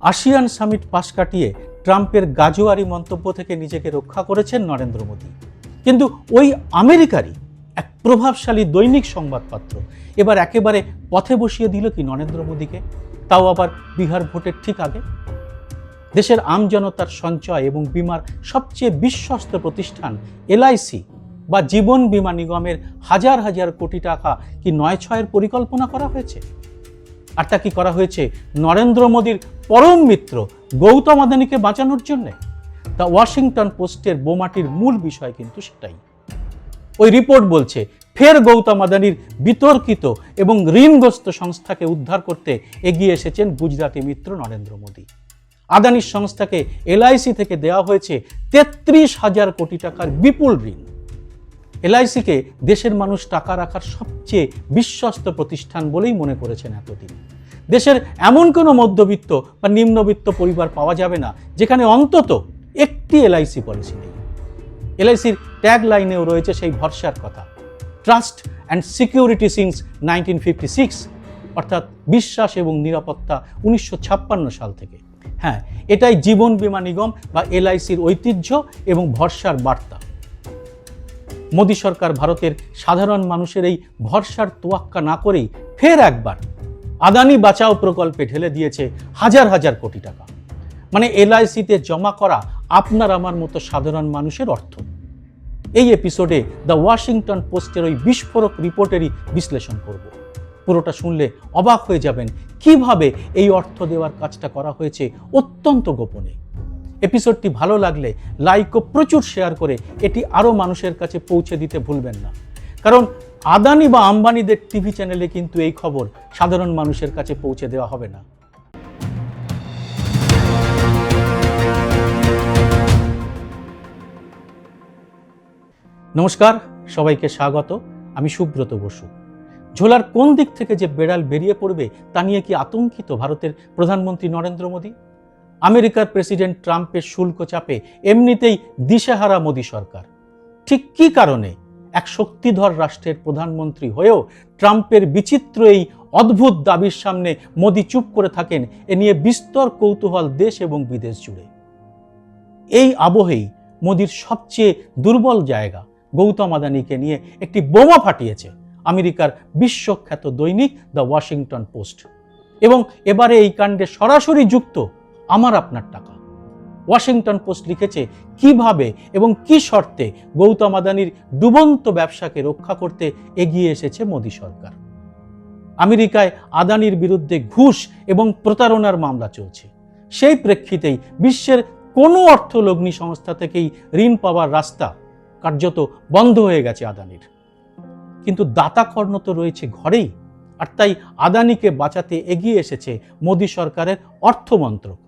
ASEAN summit পাশ কাটিয়ে ট্রাম্পের গাজোয়ারি মন্তব্য থেকে নিজেকে রক্ষা করেছেন নরেন্দ্র মোদী। কিন্তু ওই আমেরিকারই এক প্রভাবশালী দৈনিক সংবাদপত্র এবার একেবারে পথে বসিয়ে দিল কি নরেন্দ্র মোদীকে? তাও আবার বিহার ভোটের ঠিক আগে? দেশের আমজনতার সঞ্চয় এবং বিমার সবচেয়ে বিশ্বস্ত প্রতিষ্ঠান এলআইসি বা জীবন বীমা নিগমের হাজার হাজার কোটি টাকা কি নয় ছয়ের পরিকল্পনা করা হয়েছে? আর তা কি করা হয়েছে? নরেন্দ্র মোদীর পরম মিত্র গৌতম আদানিকে বাঁচানোর জন্যে? তা ওয়াশিংটন পোস্টের বোমাটির মূল বিষয় কিন্তু সেটাই। ওই রিপোর্ট বলছে, ফের গৌতম আদানির বিতর্কিত এবং ঋণগ্রস্ত সংস্থাকে উদ্ধার করতে এগিয়ে এসেছেন গুজরাটি মিত্র নরেন্দ্র মোদী। আদানির সংস্থাকে এলআইসি থেকে দেওয়া হয়েছে তেত্রিশ হাজার কোটি টাকার বিপুল ঋণ। এলআইসিকে দেশের মানুষ টাকা রাখার সবচেয়ে বিশ্বস্ত প্রতিষ্ঠান বলেই মনে করেছেন এতদিন। দেশের এমন কোনো মধ্যবিত্ত বা নিম্নবিত্ত পরিবার পাওয়া যাবে না, যেখানে অন্তত একটি এলআইসি পলিসি নেই। এলআইসির ট্যাগ লাইনেও রয়েছে সেই ভরসার কথা। Trust and security since nineteen fifty six, অর্থাৎ বিশ্বাস এবং নিরাপত্তা উনিশশো ছাপ্পান্ন সাল থেকে। হ্যাঁ এটাই জীবন বীমা নিগম বা এলআইসির ঐতিহ্য এবং ভরসার বার্তা। মোদী সরকার ভারতের সাধারণ মানুষের এই ভরসার তোয়াক্কা না করেই ফের একবার আদানি বাঁচাও প্রকল্পে ঢেলে দিয়েছে হাজার হাজার কোটি টাকা। মানে এলআইসিতে জমা করা আপনার আমার মতো সাধারণ মানুষের অর্থ। এই এপিসোডে দ্য ওয়াশিংটন পোস্টের ওই বিস্ফোরক রিপোর্টেরই বিশ্লেষণ করব। পুরোটা শুনলে অবাক হয়ে যাবেন কীভাবে এই অর্থ দেওয়ার কাজটা করা হয়েছে অত্যন্ত গোপনে। এপিসোডটি ভালো লাগলে লাইক ও প্রচুর শেয়ার করে এটি আরও মানুষের কাছে পৌঁছে দিতে ভুলবেন না। কারণ আদানি বা আম্বানিদের টিভি চ্যানেলে কিন্তু এই খবর সাধারণ মানুষের কাছে পৌঁছে দেওয়া হবে না। নমস্কার, সবাইকে স্বাগত। আমি সুব্রত বসু। ঝোলার কোন দিক থেকে যে বেড়াল বেরিয়ে পড়বে তা নিয়ে কি আতঙ্কিত ভারতের প্রধানমন্ত্রী নরেন্দ্র মোদী? আমেরিকার প্রেসিডেন্ট ট্রাম্পের শুল্ক চাপে এমনিতেই দিশেহারা মোদী সরকার। ঠিক কী কারণে এক শক্তিধর রাষ্ট্রের প্রধানমন্ত্রী হয়েও ট্রাম্পের বিচিত্র এই অদ্ভুত দাবির সামনে মোদী চুপ করে থাকেন, এ নিয়ে বিস্তর কৌতূহল দেশ এবং বিদেশ জুড়ে। এই আবহেই মোদির সবচেয়ে দুর্বল জায়গা গৌতম আদানিকে নিয়ে একটি বোমা ফাটিয়েছে আমেরিকার বিশ্বখ্যাত দৈনিক দ্য ওয়াশিংটন পোস্ট। এবং এবারে এই কাণ্ডে সরাসরি যুক্ত আমার আপনার টাকা। ওয়াশিংটন পোস্ট লিখেছে, কীভাবে এবং কি শর্তে গৌতম আদানির ডুবন্ত ব্যবসাকে রক্ষা করতে এগিয়ে এসেছে মোদী সরকার? আমেরিকায় আদানির বিরুদ্ধে ঘুষ এবং প্রতারণার মামলা চলছে। সেই প্রেক্ষিতেই বিশ্বের কোনো অর্থলগ্নি সংস্থা থেকেই ঋণ পাওয়ার রাস্তা কার্যত বন্ধ হয়ে গেছে আদানির। কিন্তু দাতা কর্ণ তো রয়েছে ঘরেই, আর তাই আদানিকে বাঁচাতে এগিয়ে এসেছে মোদী সরকারের অর্থমন্ত্রক।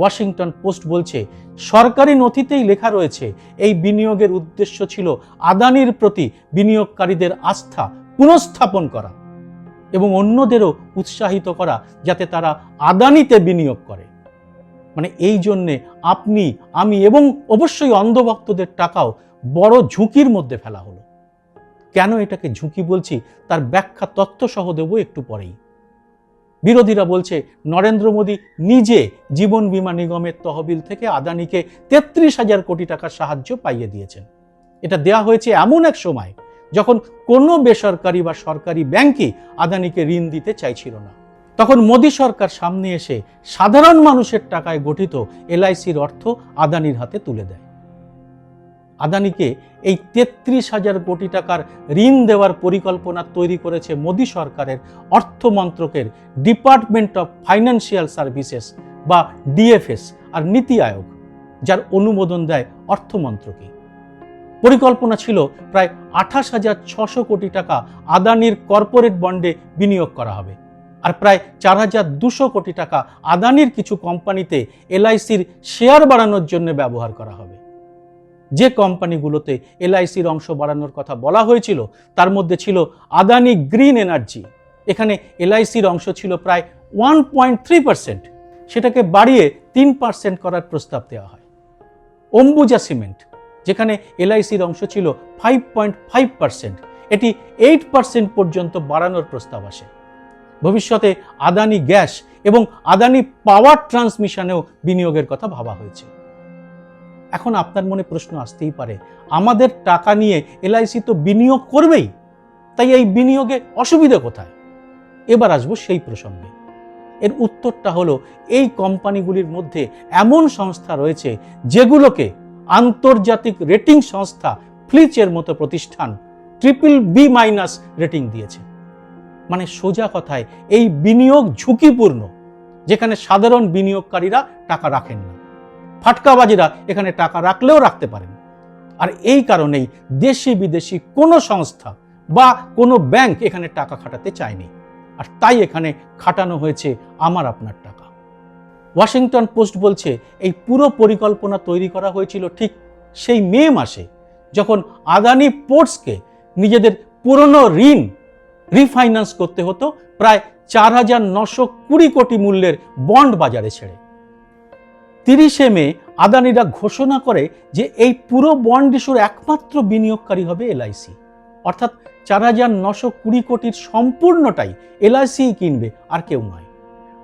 ওয়াশিংটন পোস্ট বলছে, সরকারি নথিতেই লেখা রয়েছে, এই বিনিয়োগের উদ্দেশ্য ছিল আদানির প্রতি বিনিয়োগকারীদের আস্থা পুনঃস্থাপন করা এবং অন্যদেরও উৎসাহিত করা যাতে তারা আদানিতে বিনিয়োগ করে। মানে এই জন্যে আপনি, আমি এবং অবশ্যই অন্ধভক্তদের টাকাও বড় ঝুঁকির মধ্যে ফেলা হলো। কেন এটাকে ঝুঁকি বলছি? তার ব্যাখ্যা তথ্য সহ দেবো একটু পরেই। বিরোধীরা বলছে, নরেন্দ্র মোদী নিজে জীবন বীমা নিগমের তহবিল থেকে আদানিকে তেত্রিশ হাজার কোটি টাকার সাহায্য পাইয়ে দিয়েছেন। এটা দেয়া হয়েছে এমন এক সময় যখন কোনো বেসরকারি বা সরকারি ব্যাংকই আদানিকে ঋণ দিতে চাইছিল না। তখন মোদী সরকার সামনে এসে সাধারণ মানুষের টাকায় গঠিত এলআইসির অর্থ আদানির হাতে তুলে দেয়। আদানিকে এই তেত্রিশ হাজার কোটি টাকার ঋণ দেওয়ার পরিকল্পনা তৈরি করেছে মোদী সরকারের অর্থ মন্ত্রকের ডিপার্টমেন্ট অফ ফাইন্যান্সিয়াল সার্ভিসেস বা ডিএফএস আর নীতি আয়োগ, যার অনুমোদন দেয় অর্থমন্ত্রকে। পরিকল্পনা ছিল প্রায় আঠাশ হাজার ছশো কোটি টাকা আদানির কর্পোরেট বন্ডে বিনিয়োগ করা হবে আর প্রায় চার হাজার দুশো কোটি টাকা আদানির কিছু কোম্পানিতে এলআইসির শেয়ার বাড়ানোর জন্য ব্যবহার করা হবে। যে কোম্পানিগুলোতে এলআইসির অংশ বাড়ানোর কথা বলা হয়েছিল, তার মধ্যে ছিল আদানি গ্রিন এনার্জি। এখানে এলআইসির অংশ ছিল প্রায় ওয়ান পয়েন্ট থ্রি পার্সেন্ট। সেটাকে বাড়িয়ে তিন পার্সেন্ট করার প্রস্তাব দেওয়া হয়। অম্বুজা সিমেন্ট, যেখানে এলআইসির অংশ ছিল ফাইভ পয়েন্ট ফাইভ পার্সেন্ট, এটি এইট পার্সেন্ট পর্যন্ত বাড়ানোর প্রস্তাব আসে। ভবিষ্যতে আদানি গ্যাস এবং আদানি পাওয়ার ট্রান্সমিশনেও বিনিয়োগের কথা ভাবা হয়েছে। এখন আপনার মনে প্রশ্ন আসতেই পারে, আমাদের টাকা নিয়ে এলআইসি তো বিনিয়োগ করবেই, তাই এই বিনিয়োগে অসুবিধে কোথায়? এবার আসব সেই প্রসঙ্গে। এর উত্তরটা হলো, এই কোম্পানিগুলির মধ্যে এমন সংস্থা রয়েছে যেগুলোকে আন্তর্জাতিক রেটিং সংস্থা ফ্লিচের মতো প্রতিষ্ঠান ট্রিপল বি মাইনাস রেটিং দিয়েছে। মানে সোজা কথায়, এই বিনিয়োগ ঝুঁকিপূর্ণ, যেখানে সাধারণ বিনিয়োগকারীরা টাকা রাখেন না। ফাটকাবাজিরা এখানে টাকা রাখলেও রাখতে পারেন। আর এই কারণেই দেশি বিদেশি কোনো সংস্থা বা কোনো ব্যাংক এখানে টাকা খাটাতে চায়নি। আর তাই এখানে খাটানো হয়েছে আমার আপনার টাকা। ওয়াশিংটন পোস্ট বলছে, এই পুরো পরিকল্পনা তৈরি করা হয়েছিল ঠিক সেই মে মাসে, যখন আদানি পোর্টসকে নিজেদের পুরনো ঋণ রিফাইন্যান্স করতে হতো, প্রায় চার হাজার নশো কুড়ি কোটি মূল্যের বন্ড বাজারে ছেড়ে। তিরিশে মে আদানিরা ঘোষণা করে যে এই পুরো বন্ড ইস্যুর একমাত্র বিনিয়োগকারী হবে এলআইসি। অর্থাৎ চার হাজার নশো কুড়ি কোটির সম্পূর্ণটাই এলআইসি কিনবে, আর কেউ নয়।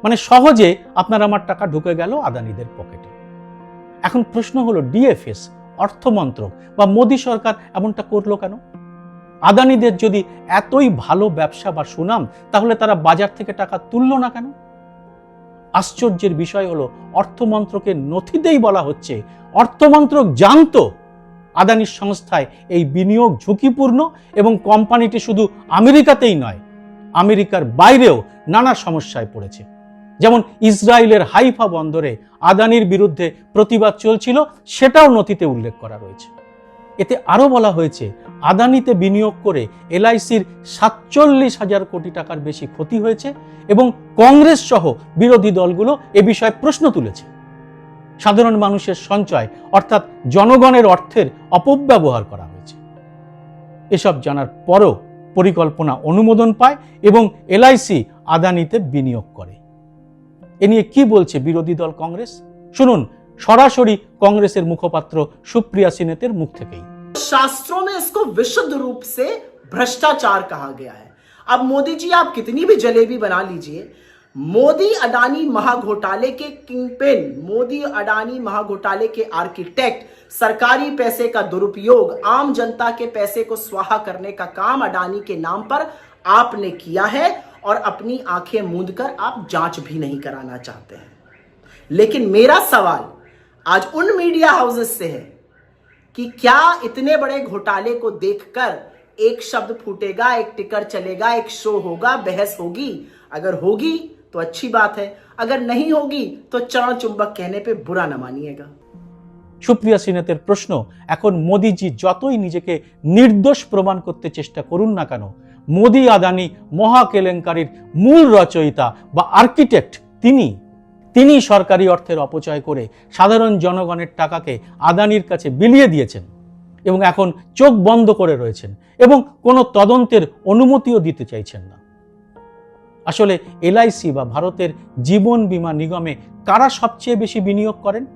মানে সহজে আপনার আমার টাকা ঢুকে গেল আদানিদের পকেটে। এখন প্রশ্ন হলো, ডিএফএস, অর্থমন্ত্রক বা মোদী সরকার এমনটা করল কেন? আদানিদের যদি এতই ভালো ব্যবসা বা সুনাম, তাহলে তারা বাজার থেকে টাকা তুললো না কেন? আশ্চর্যের বিষয় হলো অর্থমন্ত্রকের নথিতেই বলা হচ্ছে, অর্থমন্ত্রক জানতো আদানির সংস্থায় এই বিনিয়োগ ঝুঁকিপূর্ণ এবং কোম্পানিটি শুধু আমেরিকাতেই নয়, আমেরিকার বাইরেও নানা সমস্যায় পড়েছে। যেমন ইসরায়েলের হাইফা বন্দরে আদানির বিরুদ্ধে প্রতিবাদ চলছিল, সেটাও নথিতে উল্লেখ করা রয়েছে। এতে আরও বলা হয়েছে, আদানিতে বিনিয়োগ করে এলআইসির সাতচল্লিশ হাজার কোটি টাকার বেশি ক্ষতি হয়েছে এবং কংগ্রেস সহ বিরোধী দলগুলো এ বিষয়ে প্রশ্ন তুলেছে। সাধারণ মানুষের সঞ্চয়, অর্থাৎ জনগণের অর্থের অপব্যবহার করা হয়েছে। এসব জানার পরও পরিকল্পনা অনুমোদন পায় এবং এলআইসি আদানিতে বিনিয়োগ করে। এ নিয়ে কি বলছে বিরোধী দল কংগ্রেস? শুনুন सरसि कांग्रेस मुखपात्र सुप्रिया सिनेतर मुख थे शास्त्रों में इसको विशुद्ध रूप से भ्रष्टाचार कहा गया है। अब मोदी जी, आप कितनी भी जलेबी बना लीजिए, मोदी अडानी महाघोटाले के किंगपिन, मोदी अडानी महाघोटाले के आर्किटेक्ट, सरकारी पैसे का दुरुपयोग, आम जनता के पैसे को स्वाहा करने का काम अडानी के नाम पर आपने किया है और अपनी आँखें मूंद कर आप जाँच भी नहीं कराना चाहते हैं। लेकिन मेरा सवाल आज उन मीडिया हाउसेस से है कि क्या इतने बड़े घोटाले को देखकर एक शब्द फूटेगा एक टिकर चलेगा एक शो होगा बहस होगी अगर होगी तो अच्छी बात है अगर नहीं होगी तो चरण चुंबक कहने पे बुरा न मानिएगा সুপ্রিয়া সিনেতের প্রশ্ন এখন মোদিজি যতই নিজেকে নির্দোষ প্রমাণ করতে চেষ্টা করুন না কেন মোদি আদানি মহা কেলেঙ্কারির মূল রচয়িতা বা আর্কিটেক্ট তিনি তিনি সরকারি অর্থের অপচয় করে সাধারণ জনগণের টাকাকে আদানির কাছে বিলিয়ে দিয়েছেন এবং এখন চোখ বন্ধ করে রয়েছেন এবং কোনো তদন্তের অনুমতিও দিতে চাইছেন না। আসলে এলআইসি বা ভারতের জীবন বীমা নিগমে কারা সবচেয়ে বেশি বিনিয়োগ করেন?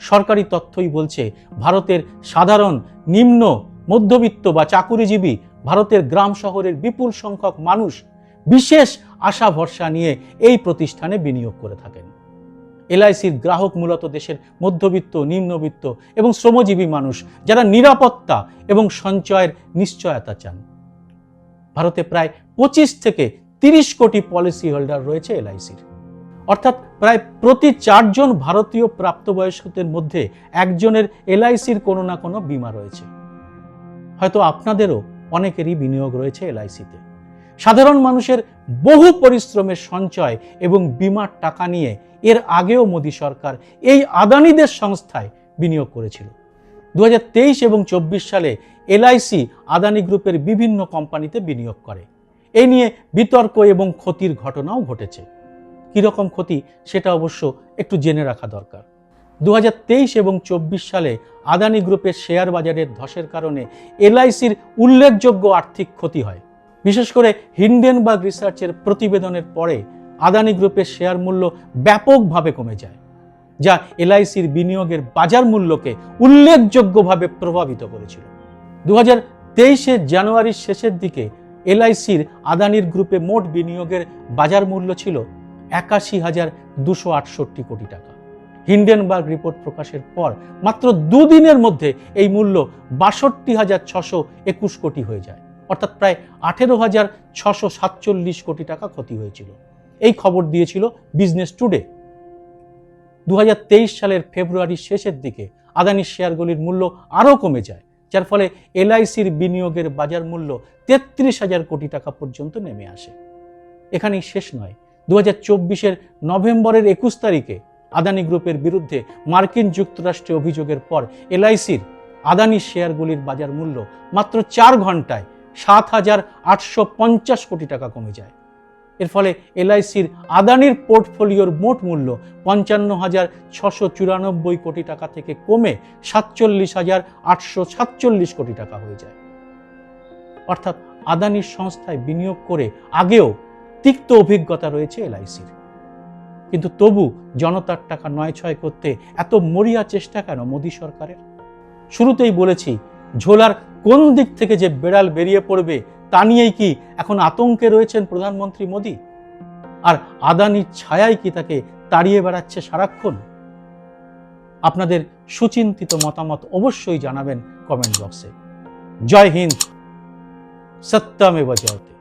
সরকারি তথ্যই বলছে ভারতের সাধারণ, নিম্ন, মধ্যবিত্ত বা চাকুরিজীবী ভারতের গ্রাম শহরের বিপুল সংখ্যক মানুষ বিশেষ আশা ভরসা নিয়ে এই প্রতিষ্ঠানে বিনিয়োগ করে থাকেন। এলআইসির গ্রাহক মূলত দেশের মধ্যবিত্ত, নিম্নবিত্ত এবং শ্রমজীবী মানুষ যারা নিরাপত্তা এবং সঞ্চয়ের নিশ্চয়তা চান। ভারতে প্রায় পঁচিশ থেকে তিরিশ কোটি পলিসি হোল্ডার রয়েছে এলআইসির। অর্থাৎ প্রায় প্রতি চারজন ভারতীয় প্রাপ্তবয়স্কদের মধ্যে একজনের এলআইসির কোনো না কোনো বিমা রয়েছে। হয়তো আপনাদেরও অনেকেরই বিনিয়োগ রয়েছে এলআইসিতে। সাধারণ মানুষের বহু পরিশ্রমের সঞ্চয় এবং বিমার টাকা নিয়ে এর আগেও মোদী সরকার এই আদানিদের সংস্থায় বিনিয়োগ করেছিল। দু হাজার তেইশ এবং চব্বিশ সালে এলআইসি আদানি গ্রুপের বিভিন্ন কোম্পানিতে বিনিয়োগ করে। এই নিয়ে বিতর্ক এবং ক্ষতির ঘটনাও ঘটেছে। কীরকম ক্ষতি সেটা অবশ্য একটু জেনে রাখা দরকার। দু হাজার তেইশ এবং চব্বিশ সালে আদানি গ্রুপের শেয়ার বাজারের ধসের কারণে এলআইসির উল্লেখযোগ্য আর্থিক ক্ষতি হয়। বিশেষ করে হিন্ডেনবার্গ রিসার্চের প্রতিবেদনের পরে আদানি গ্রুপের শেয়ার মূল্য ব্যাপকভাবে কমে যায়, যা এলআইসির বিনিয়োগের বাজার মূল্যকে উল্লেখযোগ্যভাবে প্রভাবিত করেছিল। দু হাজার তেইশের জানুয়ারির শেষের দিকে এলআইসির আদানির গ্রুপে মোট বিনিয়োগের বাজার মূল্য ছিল একাশি হাজার দুশো আটষট্টি কোটি টাকা। হিন্ডেনবার্গ রিপোর্ট প্রকাশের পর মাত্র দুদিনের মধ্যে এই মূল্য বাষট্টি হাজার ছশো একুশ কোটি হয়ে যায়। অর্থাৎ প্রায় আঠেরো হাজার ছশো সাতচল্লিশ কোটি টাকা ক্ষতি হয়েছিল। এই খবর দিয়েছিল বিজনেস টুডে দু হাজার তেইশ সালের ফেব্রুয়ারির শেষের দিকে আদানির শেয়ারগুলির মূল্য আরও কমে যায়, যার ফলে এলআইসির বিনিয়োগের বাজার মূল্য তেত্রিশ হাজার কোটি টাকা পর্যন্ত নেমে আসে। এখানেই শেষ নয় দু হাজার নভেম্বরের একুশ তারিখে আদানি গ্রুপের বিরুদ্ধে মার্কিন যুক্তরাষ্ট্রে অভিযোগের পর এলআইসির আদানি শেয়ারগুলির বাজার মূল্য মাত্র চার ঘন্টায় সাত হাজার আটশো পঞ্চাশ কোটি টাকা কমে যায়। এর ফলে এলআইসির আদানির পোর্টফোলিওর মোট মূল্য পঞ্চান্ন হাজার ছশো চুরানব্বই কোটি টাকা থেকে কমে সাতচল্লিশ হাজার আটশো সাতচল্লিশ কোটি টাকা হয়ে যায়। অর্থাৎ আদানির সংস্থায় বিনিয়োগ করে আগেও তিক্ত অভিজ্ঞতা রয়েছে এলআইসির। কিন্তু তবু জনতার টাকা নয় ছয় করতে এত মরিয়া চেষ্টা কেন মোদী সরকারের? শুরুতেই বলেছি, ঝোলার কোন দিক থেকে যে বেড়াল বেরিয়ে পড়বে তা নিয়েই কি এখন আতঙ্কে রয়েছেন প্রধানমন্ত্রী মোদী? আর আদানির ছায়াই কি তাকে তাড়িয়ে বেড়াচ্ছে সারাক্ষণ? আপনাদের সুচিন্তিত মতামত অবশ্যই জানাবেন কমেন্ট বক্সে। জয় হিন্দ। সত্যমেব জয়তে।